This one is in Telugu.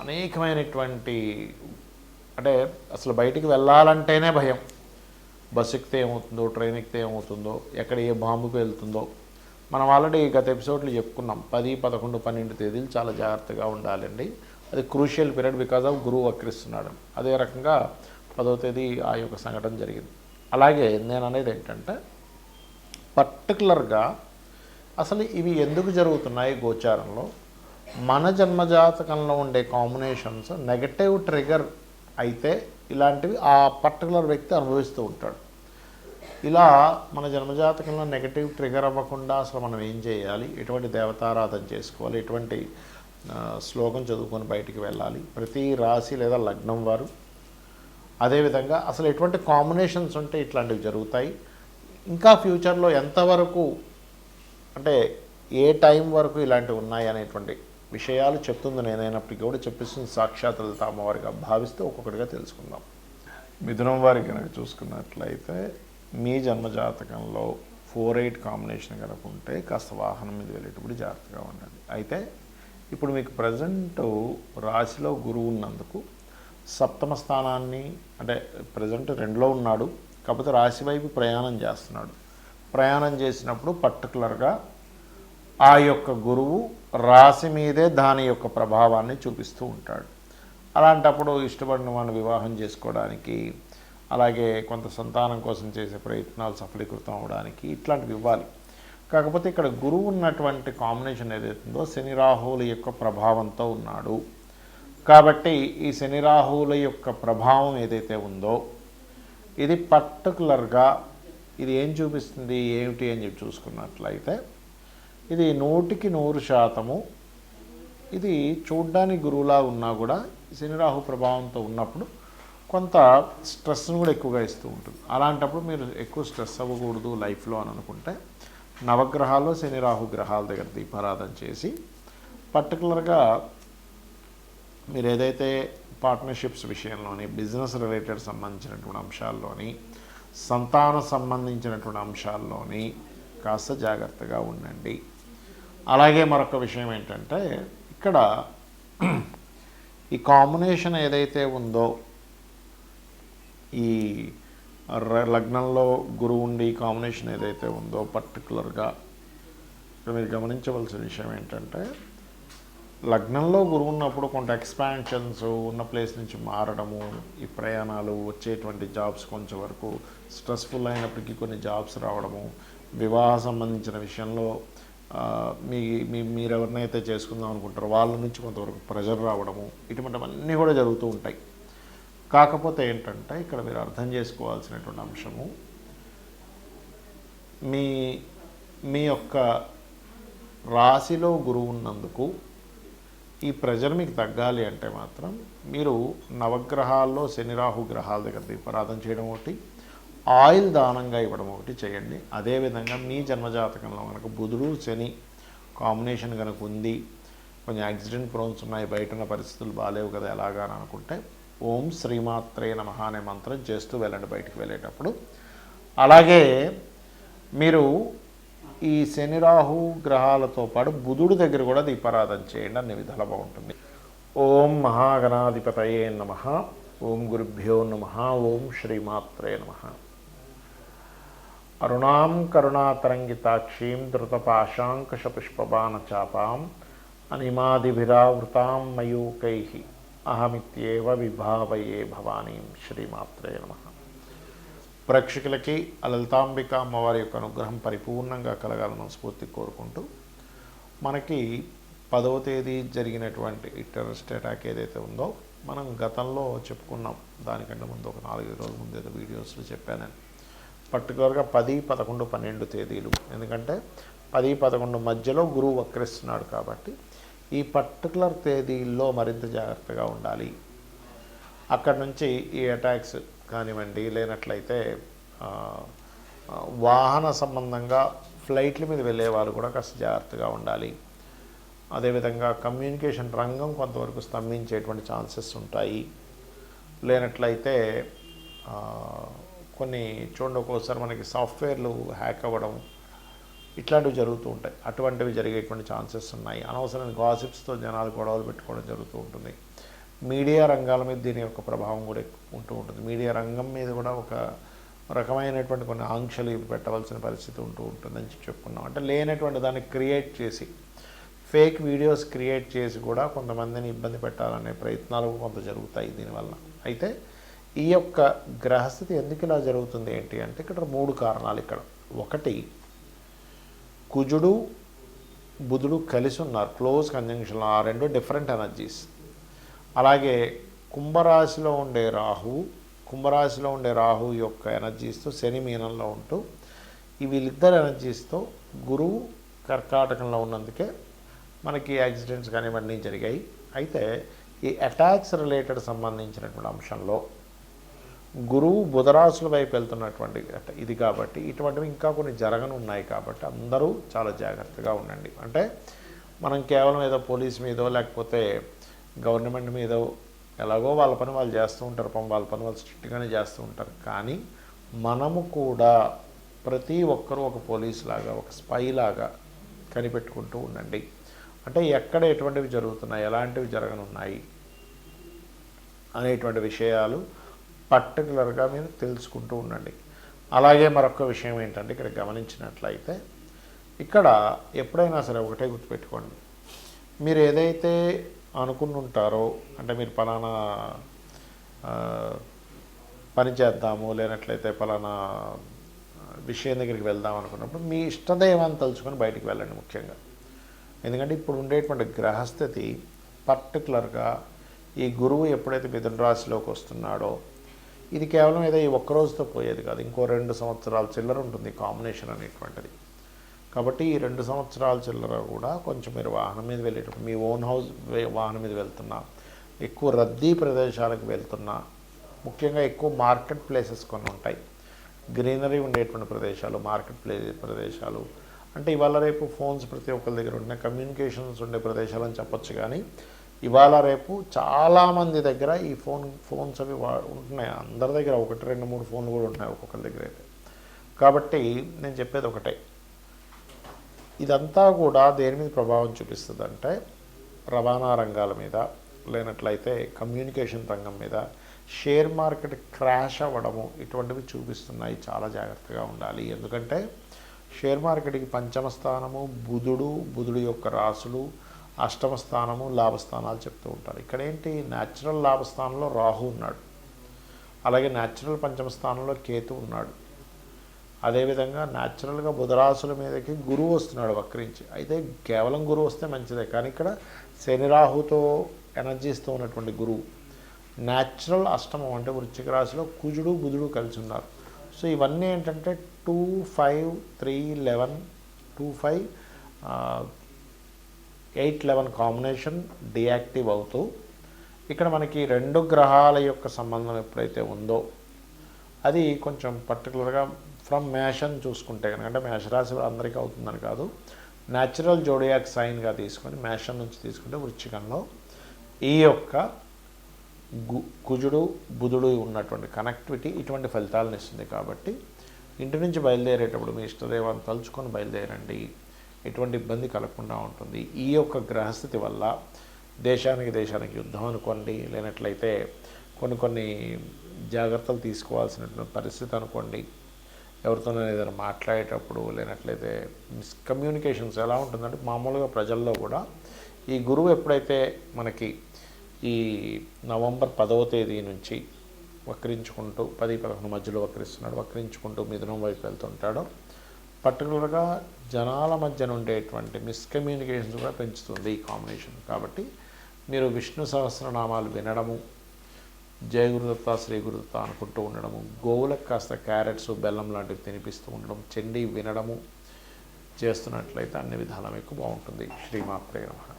అనేకమైనటువంటి అంటే అసలు బయటికి వెళ్ళాలంటేనే భయం. బస్సు ఎక్కితే ఏమవుతుందో ట్రైన్ ఎక్కితే ఏమవుతుందో ఎక్కడ ఏ బాంబుకు వెళ్తుందో. మనం ఆల్రెడీ గత ఎపిసోడ్లు చెప్పుకున్నాం. పది పదకొండు పన్నెండు తేదీలు చాలా జాగ్రత్తగా ఉండాలండి. అది క్రూషియల్ పీరియడ్ బికాజ్ ఆఫ్ గురువు వక్రిస్తున్నాడు. అదే రకంగా పదో తేదీ ఆ యొక్క సంఘటన జరిగింది. అలాగే నేను అనేది ఏంటంటే పర్టికులర్గా అసలు ఇవి ఎందుకు జరుగుతున్నాయి గోచారంలో? మన జన్మజాతకంలో ఉండే కాంబినేషన్స్ నెగటివ్ ట్రిగర్ అయితే ఇలాంటివి ఆ పర్టికులర్ వ్యక్తి అనుభవిస్తూ ఉంటాడు. ఇలా మన జన్మజాతకంలో నెగటివ్ ట్రిగర్ అవ్వకుండా అసలు మనం ఏం చేయాలి? ఎటువంటి దేవతారాధన చేసుకోవాలి? ఎటువంటి శ్లోకం చదువుకొని బయటికి వెళ్ళాలి? ప్రతి రాశి లేదా లగ్నం వారు. అదేవిధంగా అసలు ఎటువంటి కాంబినేషన్స్ ఉంటే ఇట్లాంటివి జరుగుతాయి. ఇంకా ఫ్యూచర్లో ఎంతవరకు అంటే ఏ టైం వరకు ఇలాంటివి ఉన్నాయి అనేటువంటి విషయాలు చెప్తుంది నేనైనప్పటికీ కూడా చెప్పిస్తుంది సాక్షాత్ తామవారిగా అమ్మవారిగా భావిస్తే ఒక్కొక్కటిగా తెలుసుకుందాం. మిథునం వారి కనుక చూసుకున్నట్లయితే మీ జన్మజాతకంలో ఫోర్ ఎయిట్ కాంబినేషన్ కనుక ఉంటే కాస్త వాహనం మీద వెళ్ళేటప్పుడు జాగ్రత్తగా ఉండండి. అయితే ఇప్పుడు మీకు ప్రజెంట్ రాశిలో గురువు ఉన్నందుకు సప్తమ స్థానాన్ని అంటే ప్రజెంట్ రెండులో ఉన్నాడు కాకపోతే రాశి వైపు ప్రయాణం చేస్తున్నాడు. ప్రయాణం చేసినప్పుడు పర్టికులర్గా ఆ యొక్క గురువు రాశి మీదే దాని యొక్క ప్రభావాన్ని చూపిస్తూ ఉంటాడు. అలాంటప్పుడు ఇష్టపడిన వాళ్ళు వివాహం చేసుకోవడానికి అలాగే కొంత సంతానం కోసం చేసే ప్రయత్నాలు సఫలీకృతం అవడానికి ఇట్లాంటివి ఇవ్వాలి. కాకపోతే ఇక్కడ గురువు ఉన్నటువంటి కాంబినేషన్ ఏదైతుందో శని రాహువుల యొక్క ప్రభావంతో ఉన్నాడు. కాబట్టి ఈ శని రాహువుల యొక్క ప్రభావం ఏదైతే ఉందో ఇది పర్టికులర్గా ఇది ఏం చూపిస్తుంది ఏమిటి అని చెప్పి చూసుకున్నట్లయితే ఇది నూటికి నూరు శాతము. ఇది చూడ్డానికి గురువులా ఉన్నా కూడా శనిరాహు ప్రభావంతో ఉన్నప్పుడు కొంత స్ట్రెస్ను కూడా ఎక్కువగా ఇస్తూ ఉంటుంది. అలాంటప్పుడు మీరు ఎక్కువ స్ట్రెస్ అవ్వకూడదు లైఫ్లో అని అనుకుంటే నవగ్రహాల్లో శనిరాహు గ్రహాల దగ్గర దీపారాధన చేసి పర్టికులర్గా మీరు ఏదైతే పార్ట్నర్షిప్స్ విషయంలోని బిజినెస్ రిలేటెడ్ సంబంధించినటువంటి అంశాల్లోని సంతాన సంబంధించినటువంటి అంశాల్లోని కాస్త జాగ్రత్తగా ఉండండి. అలాగే మరొక విషయం ఏంటంటే ఇక్కడ ఈ కాంబినేషన్ ఏదైతే ఉందో ఈ ర- లగ్నంలో గురువు ఉండి కాంబినేషన్ ఏదైతే ఉందో పర్టికులర్గా ఇక్కడ మీరు గమనించవలసిన విషయం ఏంటంటే లగ్నంలో గురువు ఉన్నప్పుడు కొంత ఎక్స్పాన్షన్స్ ఉన్న ప్లేస్ నుంచి మారడము ఈ ప్రయాణాలు వచ్చేటువంటి జాబ్స్ కొంచెం వరకు స్ట్రెస్ఫుల్ అయినప్పటికీ కొన్ని జాబ్స్ రావడము వివాహ సంబంధించిన విషయంలో మీ మీ మీరు ఎవరినైతే చేసుకుందాం అనుకుంటారో వాళ్ళ నుంచి కొంతవరకు ప్రెషర్ రావడము ఇటువంటివన్నీ కూడా జరుగుతూ ఉంటాయి. కాకపోతే ఏంటంటే ఇక్కడ మీరు అర్థం చేసుకోవాల్సినటువంటి అంశము మీ మీ యొక్క రాశిలో గురువు ఉన్నందుకు ఈ ప్రెజర్ మీకు తగ్గాలి అంటే మాత్రం మీరు నవగ్రహాల్లో శని రాహు గ్రహాల దగ్గర దీపారాధన చేయడం ఒకటి ఆయిల్ దానంగా ఇవ్వడం ఒకటి చేయండి. అదేవిధంగా మీ జన్మజాతకంలో కనుక బుధుడు శని కాంబినేషన్ కనుక ఉంది కొంచెం యాక్సిడెంట్ ప్రోన్స్ ఉన్నాయి బయట ఉన్న పరిస్థితులు బాగాలేవు కదా ఎలాగా అని అనుకుంటే ఓం శ్రీమాత్రే నమ అనే మంత్రం చేస్తూ వెళ్ళండి బయటికి వెళ్ళేటప్పుడు. అలాగే మీరు ఈ శని రాహు గ్రహాలతో పాటు బుధుడి దగ్గర కూడా దీపారాధన చేయండి. అన్ని విధాలు బాగుంటుంది. ఓం మహాగణాధిపతయే నమ. ఓం గురుభ్యో నమ. ఓం శ్రీమాత్రే నమ. అరుణాం కరుణాతరంగితాక్షీం ధృతపాశాంకషపుష్పబాణచాపాం అనిమాదిభిరావృతాం మయూకై అహమిత్యేవ విభావయే భవానీం శ్రీమాత్రే నమ. ప్రేక్షకులకి లలితాంబిక అమ్మవారి యొక్క అనుగ్రహం పరిపూర్ణంగా కలగాలని స్ఫూర్తి కోరుకుంటూ మనకి పదవ తేదీ జరిగినటువంటి ఇంటరెస్ట్ టెర్రరిస్ట్ అటాక్ ఏదైతే ఉందో మనం గతంలో చెప్పుకున్నాం. దానికంటే ముందు ఒక నాలుగైదు రోజుల ముందు ఏదో వీడియోస్లో చెప్పాను పర్టికులర్గా పది పదకొండు పన్నెండు తేదీలు. ఎందుకంటే పది పదకొండు మధ్యలో గురువు వక్రిస్తున్నాడు కాబట్టి ఈ పర్టికులర్ తేదీల్లో మరింత జాగ్రత్తగా ఉండాలి. అక్కడ నుంచి ఈ అటాక్స్ కానివ్వండి లేనట్లయితే వాహన సంబంధంగా ఫ్లైట్ల మీద వెళ్ళే వాళ్ళు కూడా కాస్త జాగ్రత్తగా ఉండాలి. అదేవిధంగా కమ్యూనికేషన్ రంగం కొంతవరకు స్తంభించేటువంటి ఛాన్సెస్ ఉంటాయి. లేనట్లయితే కొన్ని చూడండి ఒక్కోసారి మనకి సాఫ్ట్వేర్లు హ్యాక్ అవ్వడం ఇట్లాంటివి జరుగుతూ ఉంటాయి. అటువంటివి జరిగేటువంటి ఛాన్సెస్ ఉన్నాయి. అనవసరమైన గాసిప్స్తో జనాలు గొడవలు పెట్టుకోవడం జరుగుతూ ఉంటుంది. మీడియా రంగాల మీద దీని యొక్క ప్రభావం కూడా ఉంటూ ఉంటుంది. మీడియా రంగం మీద కూడా ఒక రకమైనటువంటి కొన్ని ఆంక్షలు పెట్టవలసిన పరిస్థితి ఉంటూ ఉంటుందని చెప్పి చెప్పుకున్నాం. అంటే లేనటువంటి దాన్ని క్రియేట్ చేసి ఫేక్ వీడియోస్ క్రియేట్ చేసి కూడా కొంతమందిని ఇబ్బంది పెట్టాలనే ప్రయత్నాలు కొంత జరుగుతాయి దీనివల్ల. అయితే ఈ యొక్క గ్రహస్థితి ఎందుకు ఇలా జరుగుతుంది ఏంటి అంటే ఇక్కడ మూడు కారణాలు ఇక్కడ. ఒకటి కుజుడు బుధుడు కలిసి ఉన్నారు. క్లోజ్ కంజంక్షన్ ఆ రెండు డిఫరెంట్ ఎనర్జీస్. అలాగే కుంభరాశిలో ఉండే రాహువు కుంభరాశిలో ఉండే రాహు యొక్క ఎనర్జీస్తో శని మీనంలో ఉంటూ ఈ వీళ్ళిద్దరు ఎనర్జీస్తో గురువు కర్కాటకంలో ఉన్నందుకే మనకి యాక్సిడెంట్స్ కానివన్నీ జరిగాయి. అయితే ఈ అటాక్స్ రిలేటెడ్ సంబంధించినటువంటి అంశంలో గురువు బుధరాశుల వైపు వెళ్తున్నటువంటి ఇది కాబట్టి ఇటువంటివి ఇంకా కొన్ని జరగనున్నాయి కాబట్టి అందరూ చాలా జాగ్రత్తగా ఉండండి. అంటే మనం కేవలం ఏదో పోలీస్ మీదో లేకపోతే గవర్నమెంట్ మీదో ఎలాగో వాళ్ళ పని వాళ్ళు చేస్తూ ఉంటారు పాపం వాళ్ళ పని వాళ్ళు స్ట్రిక్ట్గానే చేస్తూ ఉంటారు. కానీ మనము కూడా ప్రతి ఒక్కరూ ఒక పోలీస్ లాగా ఒక స్పై లాగా కనిపెట్టుకుంటూ ఉండండి. అంటే ఎక్కడ ఎటువంటివి జరుగుతున్నాయి ఎలాంటివి జరగనున్నాయి అనేటువంటి విషయాలు పర్టికులర్గా మీరు తెలుసుకుంటూ ఉండండి. అలాగే మరొక విషయం ఏంటంటే ఇక్కడ గమనించినట్లయితే ఇక్కడ ఎప్పుడైనా సరే ఒకటే గుర్తుపెట్టుకోండి. మీరు ఏదైతే అనుకుని ఉంటారో అంటే మీరు పలానా పని చేద్దాము లేనట్లయితే పలానా విషయం దగ్గరికి వెళ్దాం అనుకున్నప్పుడు మీ ఇష్టదైవాన్ని తలుచుకొని బయటికి వెళ్ళండి ముఖ్యంగా. ఎందుకంటే ఇప్పుడు ఉండేటువంటి గ్రహస్థితి పర్టికులర్గా ఈ గురువు ఎప్పుడైతే మిథున రాశిలోకి వస్తున్నాడో ఇది కేవలం ఏదో ఈ ఒక్క రోజుతో పోయేది కాదు. ఇంకో రెండు సంవత్సరాల చిల్లర ఉంటుంది కాంబినేషన్ అనేటువంటిది. కాబట్టి ఈ రెండు సంవత్సరాల చిల్లర కూడా కొంచెం మీరు వాహనం మీద వెళ్ళేటప్పుడు మీ ఓన్ హౌస్ వాహనం మీద వెళ్తున్నా ఎక్కువ రద్దీ ప్రదేశాలకు వెళ్తున్నా ముఖ్యంగా ఎక్కువ మార్కెట్ ప్లేసెస్ కొన్ని ఉంటాయి. గ్రీనరీ ఉండేటువంటి ప్రదేశాలు మార్కెట్ ప్లే ప్రదేశాలు. అంటే ఇవాళ రేపు ఫోన్స్ ప్రతి ఒక్కరి దగ్గర ఉంటున్నాయి కమ్యూనికేషన్స్ ఉండే ప్రదేశాలని చెప్పొచ్చు కానీ ఇవాళ రేపు చాలామంది దగ్గర ఈ ఫోన్ ఫోన్స్ అవి వా ఉంటున్నాయి. అందరి దగ్గర ఒకటి రెండు మూడు ఫోన్లు కూడా ఉంటున్నాయి ఒక్కొక్కరి దగ్గర అయితే. కాబట్టి నేను చెప్పేది ఒకటే. ఇదంతా కూడా దేని మీద ప్రభావం చూపిస్తుంది అంటే రవాణా రంగాల మీద లేనట్లయితే కమ్యూనికేషన్ రంగం మీద షేర్ మార్కెట్ క్రాష్ అవ్వడము ఇటువంటివి చూపిస్తున్నాయి. చాలా జాగ్రత్తగా ఉండాలి. ఎందుకంటే షేర్ మార్కెట్కి పంచమ స్థానము బుధుడు బుధుడు యొక్క రాసులు అష్టమ స్థానము లాభస్థానాలు చెప్తూ ఉంటారు. ఇక్కడ ఏంటి న్యాచురల్ లాభస్థానంలో రాహు ఉన్నాడు. అలాగే న్యాచురల్ పంచమ స్థానంలో కేతు ఉన్నాడు. అదేవిధంగా న్యాచురల్గా బుధరాశుల మీదకి గురువు వస్తున్నాడు వక్రించి. అయితే కేవలం గురువు వస్తే మంచిదే. కానీ ఇక్కడ శని రాహుతో ఎనర్జీస్తో ఉన్నటువంటి గురువు. న్యాచురల్ అష్టమం అంటే వృశ్చిక రాశిలో కుజుడు బుధుడు కలిసి ఉన్నారు. సో ఇవన్నీ ఏంటంటే two five three eleven two five eight eleven combination deactive అవుతూ ఇక్కడ మనకి రెండు గ్రహాల యొక్క సంబంధం ఎప్పుడైతే ఉందో అది కొంచెం పర్టికులర్గా ఫ్రమ్ మేషన్ చూసుకుంటే కనుక అంటే మేషరాశి అందరికీ అవుతుందని కాదు న్యాచురల్ జోడియాక్ సైన్గా తీసుకొని మేషన్ నుంచి తీసుకుంటే వృచ్చికంలో ఈ యొక్క గు కుజుడు బుధుడు ఉన్నటువంటి కనెక్టివిటీ ఇటువంటి ఫలితాలను ఇస్తుంది కాబట్టి ఇంటి నుంచి బయలుదేరేటప్పుడు మీ ఇష్టదేవాన్ని తలుచుకొని బయలుదేరండి. ఎటువంటి ఇబ్బంది కలగకుండా ఉంటుంది. ఈ యొక్క గ్రహస్థితి వల్ల దేశానికి దేశానికి యుద్ధం అనుకోండి లేనట్లయితే కొన్ని కొన్ని జాగ్రత్తలు తీసుకోవాల్సినటువంటి పరిస్థితి అనుకోండి. ఎవరితోనైనా ఏదైనా మాట్లాడేటప్పుడు లేనట్లయితే మిస్కమ్యూనికేషన్స్ ఎలా ఉంటుందంటే మామూలుగా ప్రజల్లో కూడా ఈ గురువు ఎప్పుడైతే మనకి ఈ నవంబర్ పదవ తేదీ నుంచి వక్రించుకుంటూ పది పదకొండు మధ్యలో వక్రిస్తున్నాడు వక్రించుకుంటూ మిథునం వైపు వెళ్తుంటాడో పర్టికులర్గా జనాల మధ్యన ఉండేటువంటి మిస్కమ్యూనికేషన్స్ కూడా పెంచుతుంది ఈ కాంబినేషన్. కాబట్టి మీరు విష్ణు సహస్రనామాలు వినడము జయ గురుదత్త శ్రీ గురుదత్త అనుకుంటూ ఉండడము గోవులకు కాస్త క్యారెట్స్ బెల్లం లాంటివి తినిపిస్తూ ఉండడం చెండి వినడము చేస్తున్నట్లయితే అన్ని విధాలా మీకు బాగుంటుంది. శ్రీమాత్రే నమః.